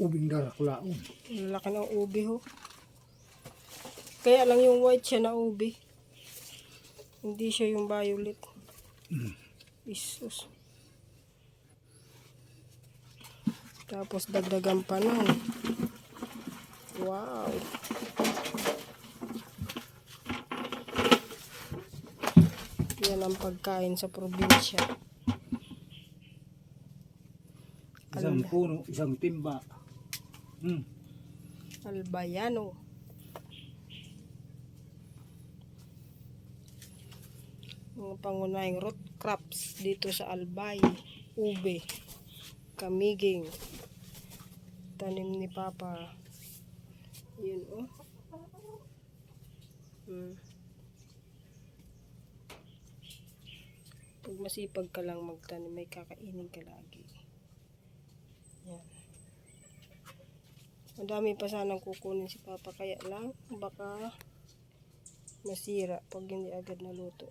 ubing daraklaon. Ang laki ng ubi ho. Kaya lang yung white siya na ubi. Hindi siya yung violet. Isus. Tapos dagdagan pa nun. Wow. Yan ang pagkain sa probinsya. Isang puno, isang timba. Hmm. Albayano. Mga pangunahing root crops dito sa Albay, ube, kamiging, tanim ni Papa. Yun oh. Hmm. Pag masipag ka lang magtanim, may kakainin ka lagi. Ang dami pa sanang kukunin si Papa kaya lang baka masira pag hindi agad naluto.